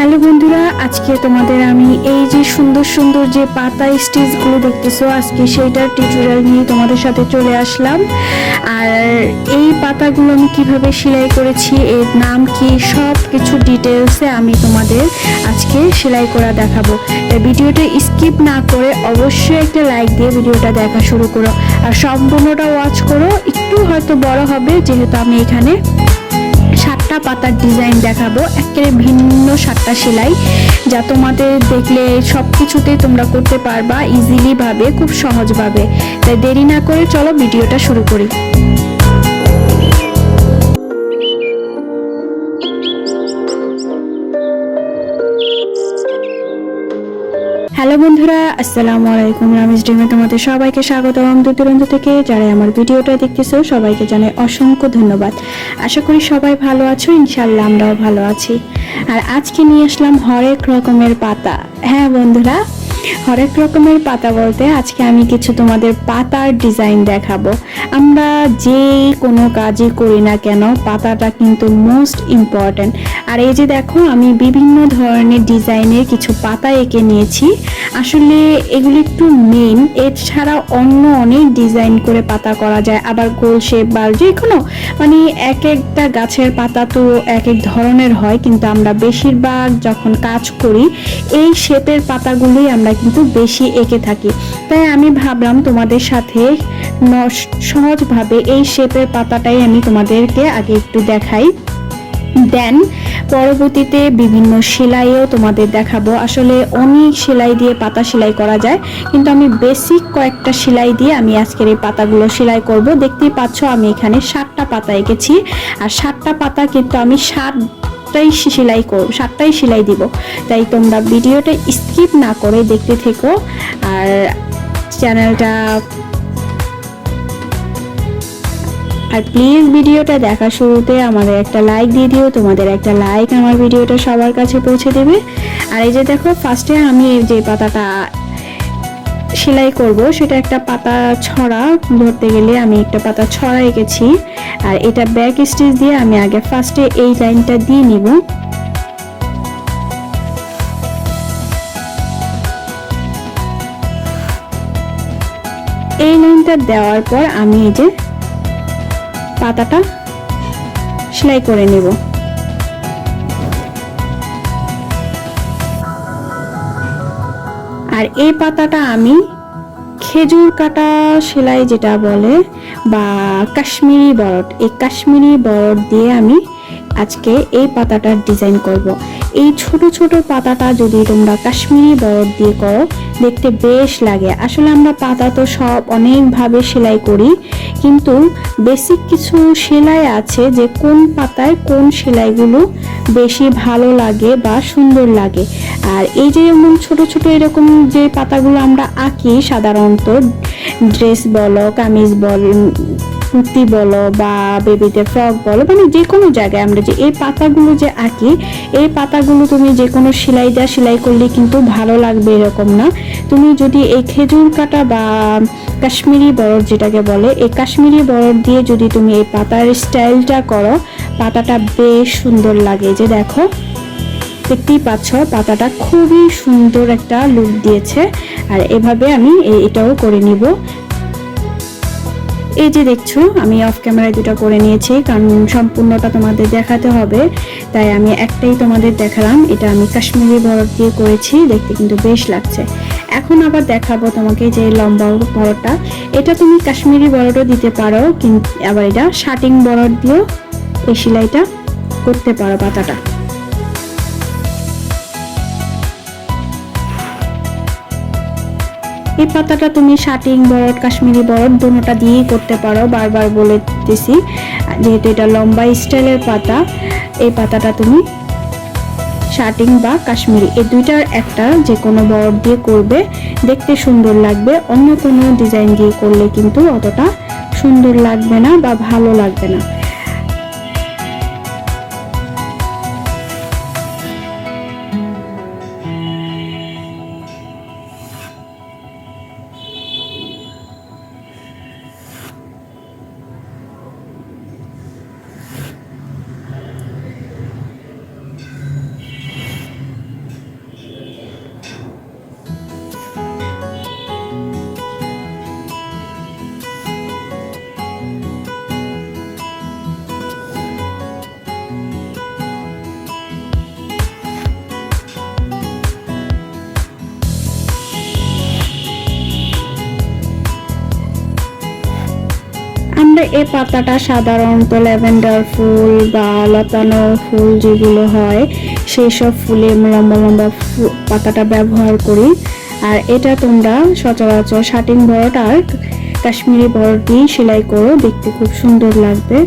Hello বন্ধুরা, আজকে তোমাদের আমি এই যে সুন্দর সুন্দর যে পাতা স্টিচগুলো দেখতেছো, আজকে সেইটার টিউটোরিয়াল নিয়ে তোমাদের সাথে চলে আসলাম। আর এই পাতাগুলো আমি কীভাবে সেলাই করেছি, এর নাম কি সব কিছু ডিটেলসে আমি তোমাদের আজকে সেলাই করা দেখাবো। ভিডিওটা স্কিপ না করে অবশ্যই একটা লাইক দিয়ে ভিডিওটা দেখা শুরু করো। আর সম্পূর্ণটা ওয়াচ করো, একটু হয়তো বড় হবে, যেহেতু আমি এখানে সাতটা পাতার ডিজাইন দেখাবো, একেবারে ভিন্ন সাতটা সেলাই, যা তোমাদের দেখলে সব কিছুতেই তোমরা করতে পারবা ইজিলিভাবে খুব সহজভাবে। তাই দেরি না করে চলো ভিডিওটা শুরু করি। হ্যালো বন্ধুরা, আসসালামু আলাইকুম। রামেশ ডিমে তোমাদের সবাইকে স্বাগতম দূর দূরান্ত থেকে যারা আমার ভিডিওটা দেখতেছো, সবাইকে জানাই অসংখ্য ধন্যবাদ। আশা করি সবাই ভালো আছো ইনশাল্লাহ আমরাও ভালো আছি। আর আজকে নিয়ে আসলাম হরেক রকমের পাতা। হ্যাঁ বন্ধুরা, হরেক রকমের পাতা বলতে আজকে আমি কিছু তোমাদের পাতার ডিজাইন দেখাবো। আমরা যে কোনো কাজই করি না কেন, পাতাটা কিন্তু মোস্ট ইম্পর্ট্যান্ট আর এই যে দেখো, আমি বিভিন্ন ধরনের ডিজাইনের কিছু পাতা এঁকে নিয়েছি। আসলে এগুলো একটু মেন এছাড়া অন্য অনেক ডিজাইন করে পাতা করা যায়। আবার গোল শেপ বা যে কোনো মানে এক একটা গাছের পাতা তো এক এক ধরনের হয়, কিন্তু আমরা বেশিরভাগ যখন কাজ করি, এই শেপের পাতাগুলোই আমরা কিন্তু বেশি এঁকে থাকি। তাই আমি ভাবলাম তোমাদের সাথে সহজভাবে এই শেপের পাতাটাই আমি তোমাদেরকে আগে একটু দেখাই। দেন। পরবর্তীতে বিভিন্ন সেলাইও তোমাদের দেখাবো। আসলে অনেক সেলাই দিয়ে পাতা সেলাই করা যায়, কিন্তু আমি বেসিক কয়েকটা সেলাই দিয়ে আমি আজকের এই পাতাগুলো সেলাই করব। দেখতেই পাচ্ছ আমি এখানে সাতটা পাতা এঁকেছি, আর সাতটা পাতা কিন্তু আমি সাত সাতটাই সেলাই করব সাতটাই সেলাই দিব। তাই তোমরা ভিডিওটা স্কিপ না করে দেখতে থেকো, আর চ্যানেলটা আর প্লিজ ভিডিওটা দেখা শুরুতে আমাদের একটা লাইক দিয়ে দিও। তোমাদের একটা লাইক আমার ভিডিওটা সবার কাছে পৌঁছে দেবে। আর এই যে দেখো ফার্স্টে আমি যে পাতাটা সেলাই করব, সেটা একটা পাতা ছড়া। ধরতে গেলে আমি একটা পাতা ছড়া এঁকেছি। আর এটা ব্যাক স্টিচ দিয়ে আমি আগে ফার্স্টে এই লাইনটা দিয়ে নিব। এই লাইনটা দেওয়ার পর আমি এই যে পাতাটা সেলাই করে নেব আর এই পাতাটা আমি খেজুর কাটা সেলাই যেটা বলে বা কাশ্মীরি বরট এই কাশ্মীরি বরট দিয়ে আমি আজকে এই পাতাটার ডিজাইন করব। এই ছোট ছোট পাতাটা যদি তোমরা কাশ্মীরি বরফ দিয়ে করো, দেখতে বেশ লাগে। আসলে আমরা পাতা তো সব অনেকভাবে সেলাই করি, কিন্তু বেসিক কিছু সেলাই আছে যে কোন পাতায় কোন সেলাইগুলো বেশি ভালো লাগে বা সুন্দর লাগে। আর এই যে এমন ছোট ছোট এরকম যে পাতাগুলো আমরা আঁকি সাধারণত ড্রেস বলো, কামিজ বল, কুর্তি বলো বা বেবিতে ফ্রক বলো মানে যে কোনো জায়গায় আমরা যে এই পাতাগুলো যে আঁকি, এই পাতাগুলো তুমি যে কোনো সেলাই দেওয়া সেলাই করলে কিন্তু ভালো লাগবে এরকম না। তুমি যদি এই খেজুর কাটা বা কাশ্মীরি বরফ যেটাকে বলে, এই কাশ্মীরি বরফ দিয়ে যদি তুমি এই পাতার স্টাইলটা করো, পাতাটা বেশ সুন্দর লাগে। যে দেখো, দেখতেই পাচ্ছ, পাতাটা খুবই সুন্দর একটা লুক দিয়েছে। আর এভাবে আমি এটাও করে নিব। এই যে দেখছ, আমি অফ ক্যামেরায় দুটো করে নিয়েছি, কারণ সম্পূর্ণটা তোমাদের দেখাতে হবে। তাই আমি একটাই তোমাদের দেখালাম, এটা আমি কাশ্মীরি বরফ দিয়ে করেছি, দেখতে কিন্তু বেশ লাগছে। এখন আবার দেখাবো তোমাকে যে লম্বা বড়টা এটা তুমি কাশ্মীরি বরফও দিতে পারো, কিন্তু আবার এটা শার্টিং বরফ দিয়েও এই সেলাইটা করতে পারো পাতাটা। এই পাতাটা তুমি শাটিং বরড, কাশ্মীরি বরড দুটোটা দিয়েই করতে পারো, বারবার বলে দিতেছি যেহেতু এটা লম্বা স্টাইলের পাতা, এই পাতাটা তুমি শার্টিং বা কাশ্মীরি, এই দুইটার একটা যে কোনো বরড দিয়ে করবে, দেখতে সুন্দর লাগবে। অন্য কোনো ডিজাইন দিয়ে করলে কিন্তু অতটা সুন্দর লাগবে না বা ভালো লাগবে না। তোমরা এই পাতাটা সাধারণত ল্যাভেন্ডার ফুল বা লতানো ফুল যেগুলো হয়, সেই সব ফুলে লম্বা লম্বা পাতাটা ব্যবহার করি। আর এটা তোমরা সচরাচর শাটিং বরট আর কাশ্মীরি বরট দিয়ে সেলাই করো, দেখতে খুব সুন্দর লাগবে।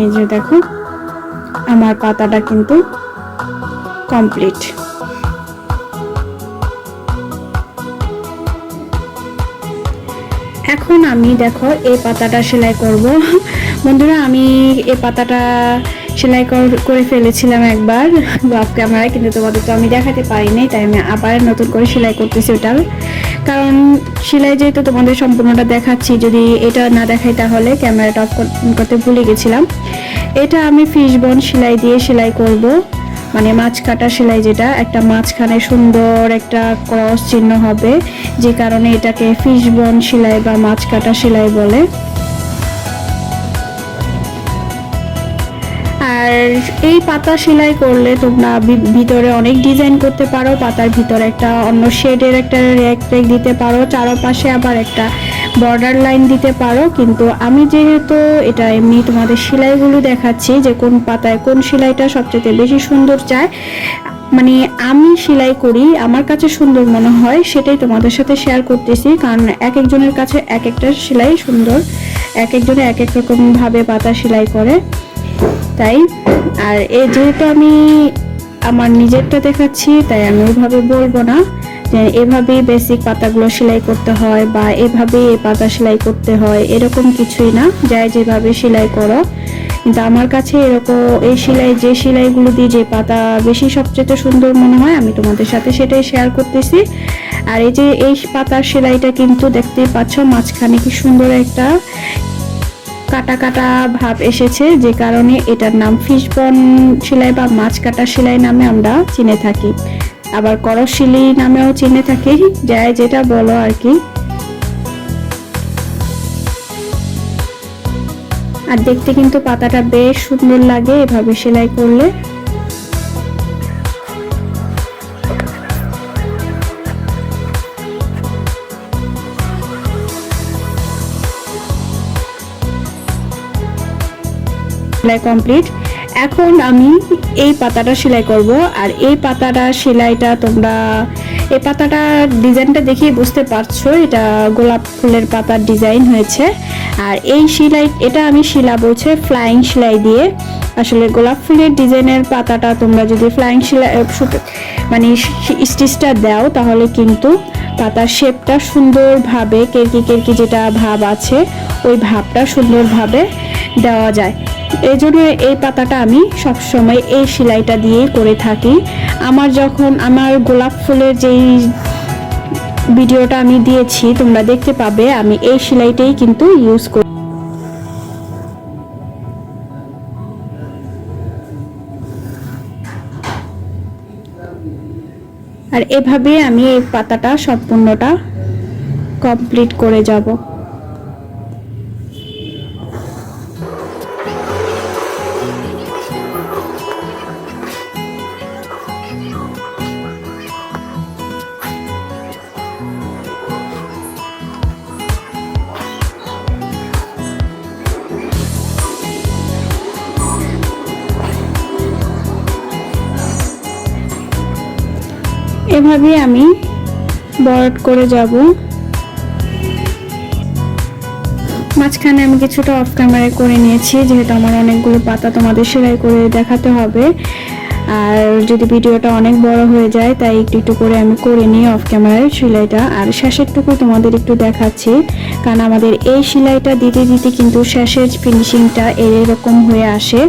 এই যে দেখো, আমার পাতাটা কিন্তু কমপ্লিট এখন আমি দেখো এই পাতাটা সেলাই করব। বন্ধুরা, আমি এই পাতাটা সেলাই কর- ফেলেছিলাম একবার। অফ ক্যামেরায় কিন্তু তোমাদের তো আমি দেখাতে পারিনি, তাই আমি আবার নতুন করে সেলাই করতেছি ওটার কারণ সেলাই যেহেতু তোমাদের সম্পূর্ণটা দেখাচ্ছি, যদি এটা না দেখাই তাহলে ক্যামেরাটা অফ করতে ভুলে গেছিলাম। এটা আমি ফিশ বন সেলাই দিয়ে সেলাই করব। মানে মাছ কাটা সেলাই যেটা, একটা মাঝখানে সুন্দর একটা ক্রস চিহ্ন হবে, যে কারণে এটাকে ফিশ বন সেলাই বা মাছ কাটা সেলাই বলে। আর এই পাতা সেলাই করলে তোমরা ভিতরে অনেক ডিজাইন করতে পারো, পাতার ভিতরে একটা অন্য শেডের একটা র্যাক দিতে পারো, চারপাশে আবার একটা বর্ডার লাইন দিতে পারো, কিন্তু আমি যেহেতু এটা এমনি তোমাদের সেলাইগুলো দেখাচ্ছি যে কোন পাতায় কোন সেলাইটা সবচেয়ে বেশি সুন্দর চায় মানে আমি সেলাই করি, আমার কাছে সুন্দর মনে হয়, সেটাই তোমাদের সাথে শেয়ার করতেছি, কারণ এক একজনের কাছে এক একটা সেলাই সুন্দর, এক একজনে এক এক রকমভাবে পাতা সেলাই করে, তাই? আর এ যেহেতু আমি আমার নিজেরটা দেখাচ্ছি, তাই আমি ওইভাবে বলব না। এভাবেই বেসিক পাতাগুলো সেলাই করতে হয় বা এভাবেই এই পাতা সেলাই করতে হয়, এরকম কিছুই না। যাই যেভাবে সেলাই করো। কিন্তু আমার কাছে এরকম, এই সেলাই, যে সেলাইগুলো দিয়ে যে পাতা বেশি সবচেয়ে সুন্দর মনে হয়, আমি তোমাদের সাথে সেটাই শেয়ার করতেছি। আর এই যে এই পাতার সেলাইটা কিন্তু দেখতেই পাচ্ছ, মাঝখানে কি সুন্দর একটা কাটা কাটা ভাব এসেছে। যে কারণে এটার নাম ফিশবন সেলাই বা মাছ কাটা সেলাই নামে আমরা চিনে থাকি। আবার করশিলি নামেও চিনে থাকি। যাই যেটা বলো আর কি। আর দেখতে কিন্তু পাতাটা বেশ সুন্দর লাগে এভাবে সেলাই করলে। সেলাই কমপ্লিট এখন আমি এই পাতাটা সেলাই করব আর এই পাতাটা সেলাইটা তোমরা, এই পাতাটা ডিজাইনটা দেখেই বুঝতে পারছ, এটা গোলাপ ফুলের পাতার ডিজাইন হয়েছে। আর এই সেলাই, এটা আমি শিলাবো হচ্ছে ফ্লাইং সেলাই দিয়ে। আসলে গোলাপ ফুলের ডিজাইনের পাতাটা তোমরা যদি ফ্লাইং সেলাই মানে স্টিচটা দাও তাহলে কিন্তু পাতার শেপটা সুন্দরভাবে কেরকি কেরকি যেটা ভাব আছে, ওই ভাবটা সুন্দরভাবে দেওয়া যায়। এই জন্য এই পাতাটা আমি সবসময় এই সেলাইটা দিয়েই করে থাকি। আমার যখন আমার গোলাপ ফুলের যেই ভিডিওটা আমি দিয়েছি, তোমরা দেখতে পাবে আমি এই সেলাইটাই কিন্তু ইউজ করি। আর এভাবে আমি এই পাতাটা সম্পূর্ণটা কমপ্লিট করে যাব। এভাবে আমি বরট করে যাব। মাঝখানে আমি কিছুটা অফ ক্যামেরায় করে নিয়েছি, যেহেতু আমার অনেকগুলো পাতা তোমাদের সেলাই করে দেখাতে হবে। আর যদি ভিডিওটা অনেক বড় হয়ে যায়, তাই একটু একটু করে আমি করে নিই অফ ক্যামেরায় সেলাইটা। আর শেষেরটুকু তোমাদের একটু দেখাচ্ছি, কারণ আমাদের এই সেলাইটা দিতে দিতে কিন্তু শেষের ফিনিশিংটা এরকম হয়ে আসে।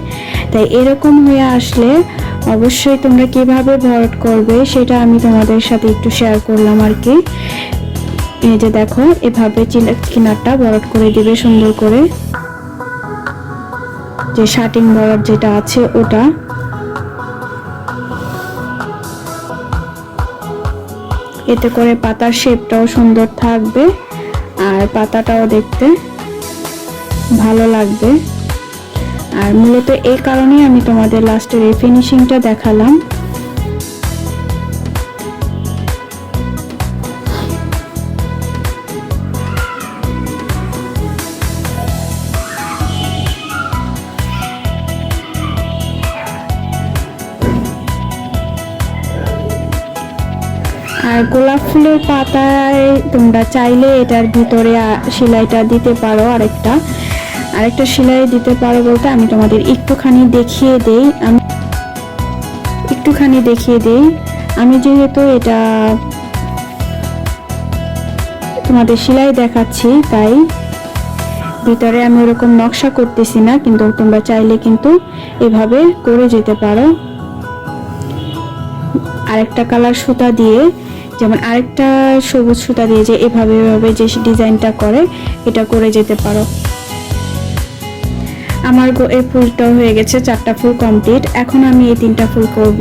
তাই এরকম হয়ে আসলে অবশ্যই তোমরা কীভাবে ভরট করবে সেটা আমি তোমাদের সাথে একটু শেয়ার করলাম আর কি। এই যে দেখো, এভাবে কিনারটা বরট করে দিবে সুন্দর করে। যে শার্টিং বরট যেটা আছে ওটা। এতে করে পাতার শেপটাও সুন্দর থাকবে আর পাতাটাও দেখতে ভালো লাগবে। আর মূলত এই কারণেই আমি তোমাদের লাস্টের এই ফিনিশিংটা দেখালাম। ফুলের পাতায় তোমরা চাইলে এটার ভিতরে সেলাইটা দিতে পারো আরেকটা। আরেকটা সেলাই দিতে পারো বলতে আমি তোমাদের একটুখানি দেখিয়ে দেই। আমি একটুখানি দেখিয়ে দেই। আমি যেহেতু এটা তোমাদের সেলাই দেখাচ্ছি, তাই ভিতরে আমি ওরকম নকশা করতেছি না, কিন্তু তোমরা চাইলে কিন্তু এভাবে করে যেতে পারো। আরেকটা কালার সুতা দিয়ে যেমন আরেকটা সবুজ সুতা দিয়ে যে এভাবে এভাবে যে ডিজাইনটা করে, এটা করে যেতে পারো। আমার এই ফুলটা হয়ে গেছে চারটা ফুল কমপ্লিট এখন আমি এই তিনটা ফুল করব।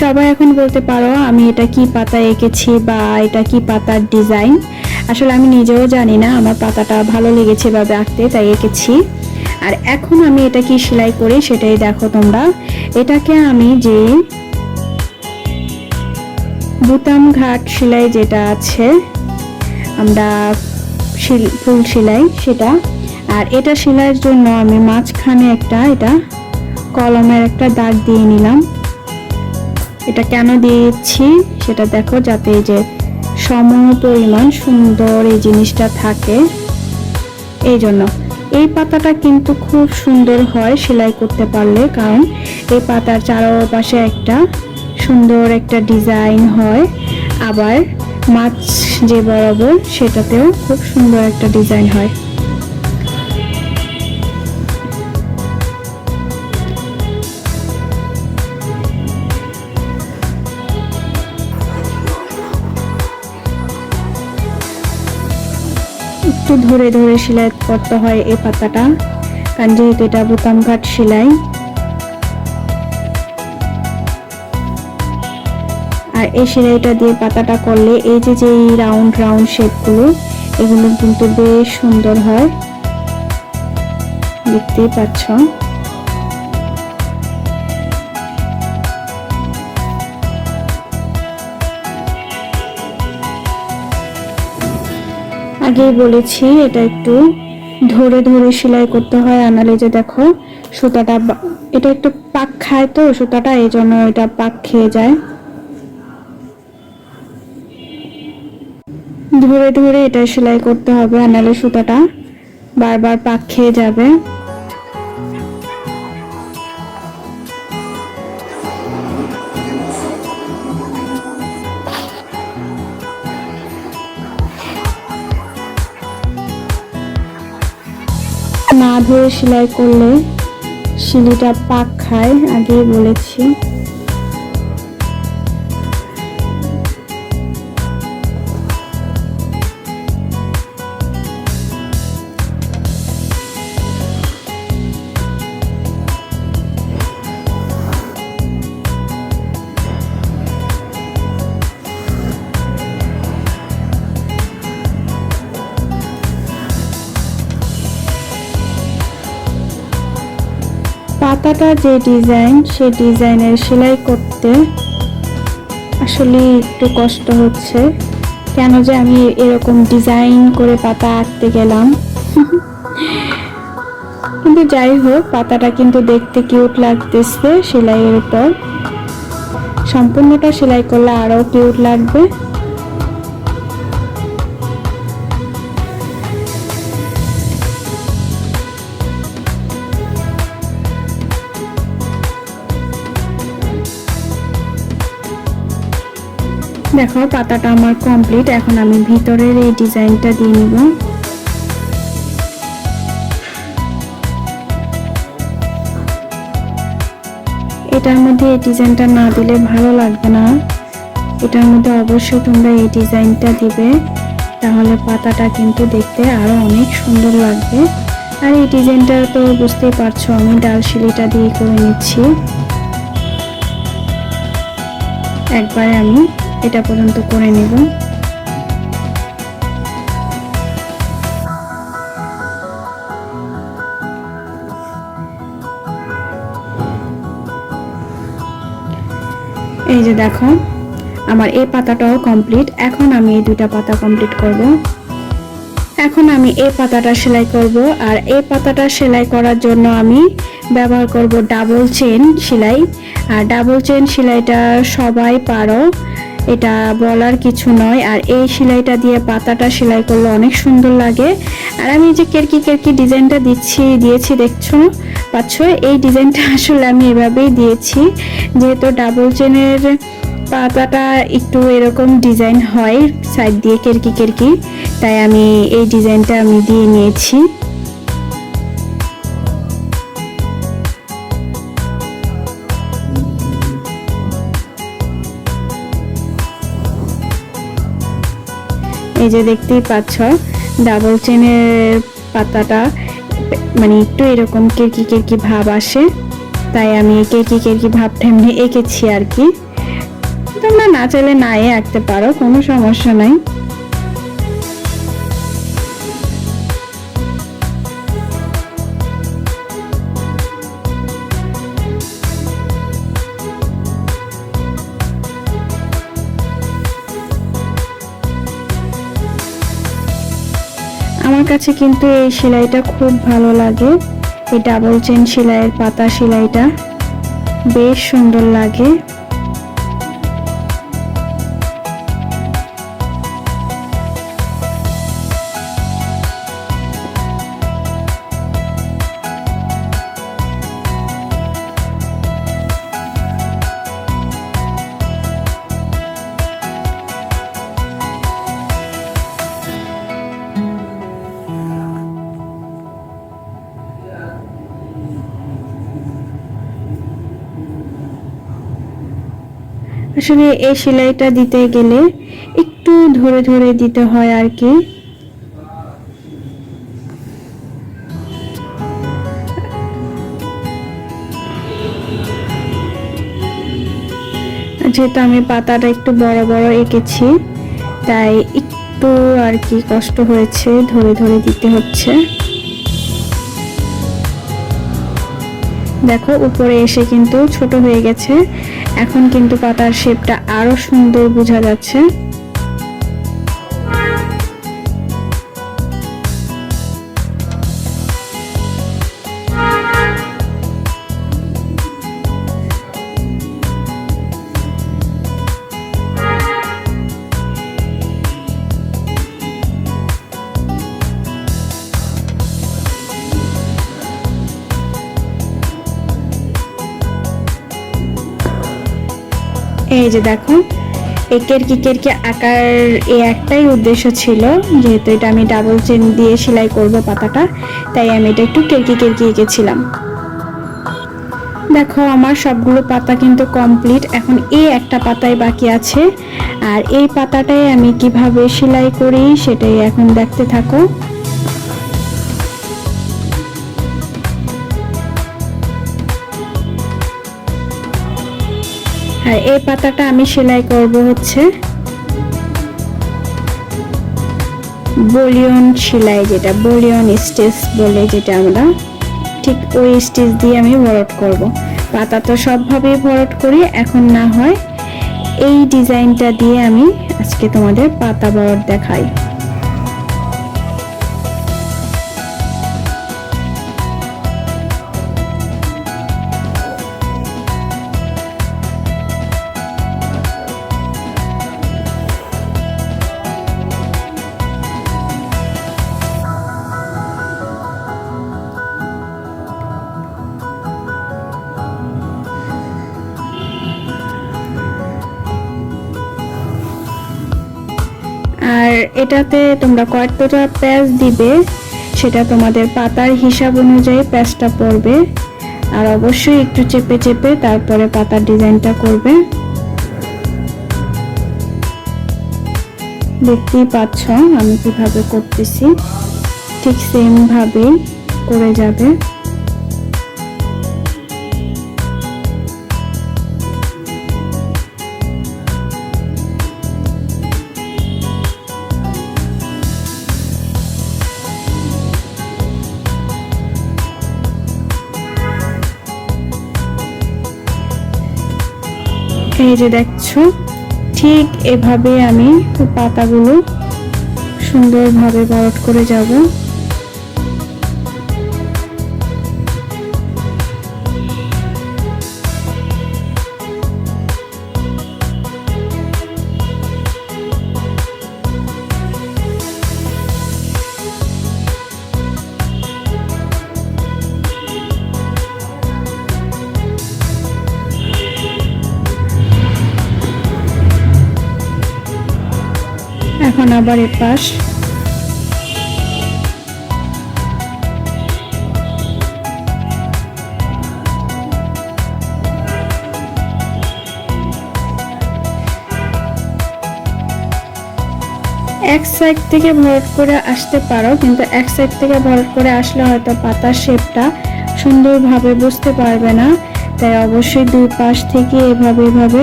সবাই এখন বলতে পারো, আমি এটা কি পাতা এঁকেছি বা এটা কি পাতার ডিজাইন। আসলে আমি নিজেও জানি না, আমার পাতাটা ভালো লেগেছে ভাবে আঁকতে, তাই এঁকেছি। আর এখন আমি এটা কি সেলাই করি সেটাই দেখো তোমরা। এটাকে আমি যে বুতাম ঘাট সেলাই যেটা আছে, আমরা ফুল সেলাই সেটা। আর এটা সেলাইয়ের জন্য আমি মাঝখানে একটা এটা কলমের একটা দাগ দিয়ে নিলাম। এটা কেন দিয়েছি সেটা দেখো, যাতে যে সম পরিমাণ সুন্দর এই জিনিসটা থাকে। এই জন্য। এই পাতাটা কিন্তু খুব সুন্দর হয় সেলাই করতে পারলে, কারণ এই পাতার চারপাশে একটা সুন্দর একটা ডিজাইন হয়। আবার মাছ যে বরাবর সেটাতেও খুব সুন্দর একটা ডিজাইন হয়। একটু ধরে ধরে সেলাই করতে হয় এই পাতাটা। কারণ যেহেতু এটা বোতাম কাট সেলাই আর এই সেলাইটা দিয়ে পাতাটা করলে এই যে যে রাউন্ড রাউন্ড শেপগুলো, এগুলো কিন্তু বেশ সুন্দর হয়। দেখতেই পাচ্ছ? আগেই বলেছি, এটা একটু ধরে ধরে সেলাই করতে হয়। আনালে যে দেখো, সুতাটা এটা একটু পাক খায় তো, সুতাটা, এই জন্য এটা পাক খেয়ে যায়। ধরে ধরে এটা সেলাই করতে হবে আনালে সুতাটা বারবার পাক খেয়ে যাবে। না ধরে সেলাই করলে শিলিটা পাক খায়, আগেই বলেছি। পাতাটা যে ডিজাইন, সে ডিজাইনের সেলাই করতে আসলে একটু কষ্ট হচ্ছে। কেন যে আমি এরকম ডিজাইন করে পাতা আঁকতে গেলাম। কিন্তু যাই হোক, পাতাটা কিন্তু দেখতে কিউট লাগতেছে সেলাইয়ের উপর। সম্পূর্ণটা সেলাই করলে আরও কিউট লাগবে। দেখো, পাতাটা আমার কমপ্লিট এখন আমি ভিতরের এই ডিজাইনটা দিয়ে নিব। এটার মধ্যে এই ডিজাইনটা না দিলে ভালো লাগবে না। এটার মধ্যে অবশ্যই তোমরা এই ডিজাইনটা দিবে। তাহলে পাতাটা কিন্তু দেখতে আরও অনেক সুন্দর লাগবে। আর এই ডিজাইনটা তো বুঝতেই পারছ, আমি ডাল শিলিটা দিয়ে করে নিচ্ছি। একবারে আমি এটা পর্যন্ত করে নেব। এই যে দেখো, আমার এই পাতাটাও কমপ্লিট এখন আমি এই দুটা পাতা কমপ্লিট করব। এখন আমি এই পাতাটা সেলাই করব আর এই পাতাটা সেলাই করার জন্য আমি ব্যবহার করব ডাবল চেন সেলাই। আর ডাবল চেন সেলাইটা সবাই পারো। এটা বলার কিছু নয়। আর এই সেলাইটা দিয়ে পাতাটা সেলাই করলে অনেক সুন্দর লাগে। আর আমি যে কেরকি কেরকি ডিজাইনটা দিচ্ছি, দিয়েছি, দেখছ? পাচ্ছ? এই ডিজাইনটা আসলে আমি এভাবেই দিয়েছি। যেহেতু ডাবল চেনের পাতাটা একটু এরকম ডিজাইন হয় সাইড দিয়ে কেরকি কেরকি, তাই আমি এই ডিজাইনটা আমি দিয়ে নিয়েছি। এই যে দেখতেই পাচ্ছ ডাবল চেনের পাতাটা মানে একটু এরকম কেরকি কেরকি ভাব আসে, তাই আমি কেরকি কেরকি ভাবটা এমনি এঁকেছি আর কি। তোমরা না চাইলে নাই আঁকতে পারো, কোনো সমস্যা নাই। আমার কাছে কিন্তু এই সেলাইটা খুব ভালো লাগে। এই ডাবল চেন সেলাইয়ের পাতা সেলাইটা বেশ সুন্দর লাগে। আসলে এই সেলাইটা দিতে গেলে একটু ধরে ধরে দিতে হয় আর কি। যেহেতু আমি পাতাটা একটু বড় বড় এঁকেছি, তাই একটু আর কি কষ্ট হয়েছে ধরে ধরে দিতে হচ্ছে। দেখো, উপরে এসে কিন্তু ছোট হয়ে গেছে। এখন কিন্তু পাতার শেপটা আরও সুন্দর বোঝা যাচ্ছে। এই যে দেখো এই কেরকি কেরকি আকার এই একটাই উদ্দেশ্য ছিল, যেহেতু এটা আমি ডাবল চেন দিয়ে সেলাই করব পাতাটা, তাই আমি এটা একটু কেরকি কেরকি এঁকেছিলাম। দেখো, আমার সবগুলো পাতা কিন্তু কমপ্লিট এখন এই একটা পাতাই বাকি আছে, আর এই পাতাটাই আমি কীভাবে সেলাই করি সেটাই এখন দেখতে থাকো। এই পাতাটা আমি সেলাই করব হচ্ছে বলিয়ন সেলাই যেটা, বলিয়ন স্টেচ বলে যেটা আমরা, ঠিক ওই স্টেচ দিয়ে আমি ভরট করব। পাতা তো সবভাবেই ভরট করি, এখন না হয় এই ডিজাইনটা দিয়ে আমি আজকে তোমাদের পাতা বরট দেখাই। এটাতে তোমরা কয়েকটা প্যাচ দিবে, সেটা তোমাদের পাতার হিসাব অনুযায়ী প্যাচটা পড়বে। আর অবশ্যই একটু চেপে চেপে তারপরে পাতার ডিজাইনটা করবে। দেখতেই পাচ্ছ আমি কীভাবে করতেছি। ঠিক সেম ভাবেই করে যাবে। এই যে দেখছ ঠিক এভাবে আমি পাতাগুলো সুন্দরভাবে বরট করে যাব। আবার এপাশ এক সাইড থেকে ভরট করে আসতে পারো, কিন্তু এক সাইড থেকে ভরট করে আসলে হয়তো পাতার শেপটা সুন্দরভাবে বুঝতে পারবে না। তাই অবশ্যই দুই পাশ থেকে এভাবে এভাবে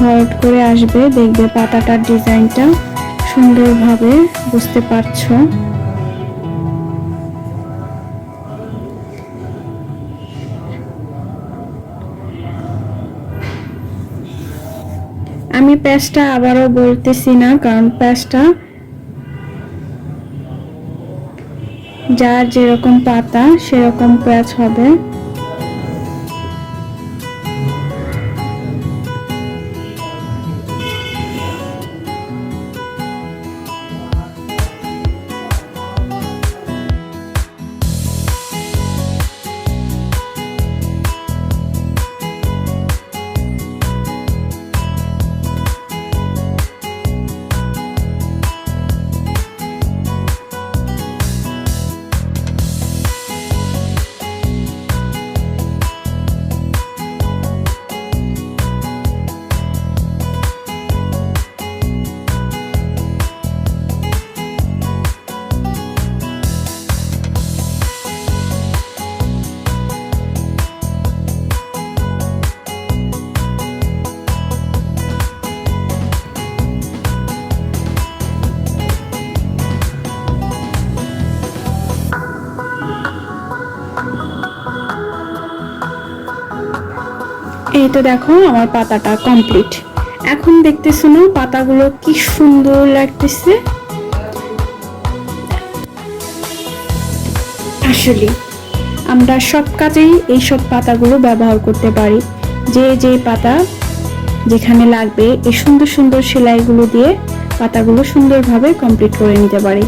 ভরট করে আসবে, দেখবে পাতাটার ডিজাইনটা সুন্দরভাবে বুঝতে পারছ। আমি প্যাচটা আবারও বলতেছি না, কারণ প্যাচটা যার যেরকম পাতা, সেরকম প্যাচ হবে। এই তো দেখো, আমার পাতাটা কমপ্লিট এখন দেখতেছো না, পাতাগুলো কি সুন্দর লাগতেছে? আসলে, আমরা সব কাজেই এই সব পাতাগুলো ব্যবহার করতে পারি। যে যে পাতা যেখানে লাগবে, এই সুন্দর সুন্দর সেলাইগুলো দিয়ে পাতাগুলো সুন্দরভাবে কমপ্লিট করে নিতে পারি।